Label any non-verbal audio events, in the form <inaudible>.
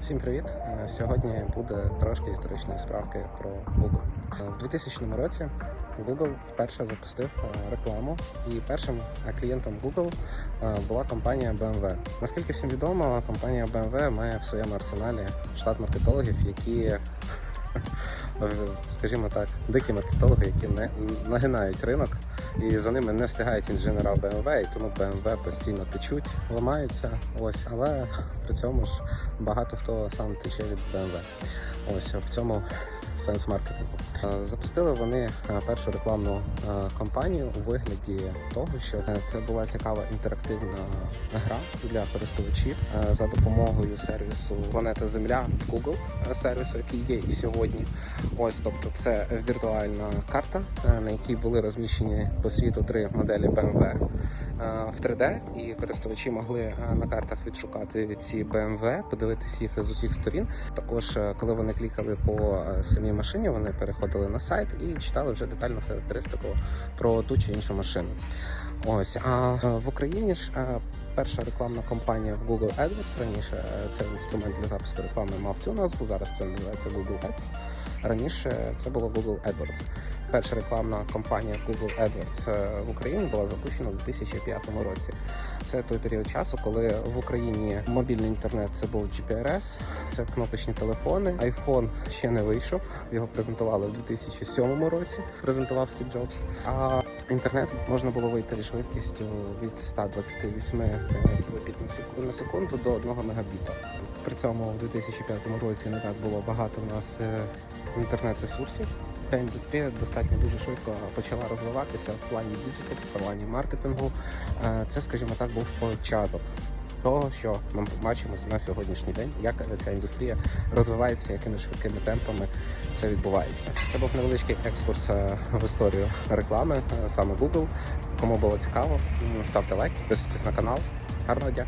Всім привіт! Е, Сьогодні буде трошки історичної справки про Google. Е, В 2000 році Google вперше запустив е, рекламу, і першим клієнтом Google була компанія BMW. Наскільки всім відомо, компанія BMW має в своєму арсеналі штат маркетологів, які, <laughs> скажімо так, дикі маркетологи, які не нагинають ринок, і за ними не встигають інженера BMW, і тому BMW постійно течуть, ламаються. Ось, але при цьому ж багато хто сам тече від BMW. Ось в цьому сенс маркетингу. Е, Запустили вони е, першу рекламну е, кампанію у вигляді того, що це- була цікава інтерактивна гра для користувачів за допомогою сервісу Планета Земля Google сервісу, який є і сьогодні. Ось, тобто, це віртуальна карта, на якій були розміщені по світу три моделі BMW в 3D, і користувачі могли е, на картах відшукати ці BMW, подивитись їх з усіх сторін. Також, е, коли вони клікали по е, самій машині, вони переходили на сайт і читали вже детальну характеристику про ту чи іншу машину. Ось а е, в Україні ж е, перша рекламна кампанія в Google AdWords. Раніше е, цей інструмент для запуску реклами мав цю назву. Зараз це називається Google Ads. Раніше це було Google AdWords. Перша рекламна кампанія Google AdWords е, в Україні була запущена у 2005 році. Це той період часу, коли в Україні мобільний інтернет це був GPRS, це кнопочні телефони. iPhone ще не вийшов. Його презентували в 2007 році. Презентував Стів Джобс. А інтернет можна було вийти швидкістю від 128 кбіт на секунду до 1 мегабіта. При цьому в 2005 році не так було багато в нас е, інтернет-ресурсів. Ця індустрія достатньо дуже швидко почала розвиватися в плані діджитал, в плані маркетингу. Е, Це, скажімо так, був початок того, що ми бачимо на сьогоднішній день, як ця індустрія розвивається, якими швидкими темпами це відбувається. Це був невеличкий екскурс е, в історію реклами, саме Google. Кому було цікаво, ставте лайк, підписуйтесь на канал. Гарного дня!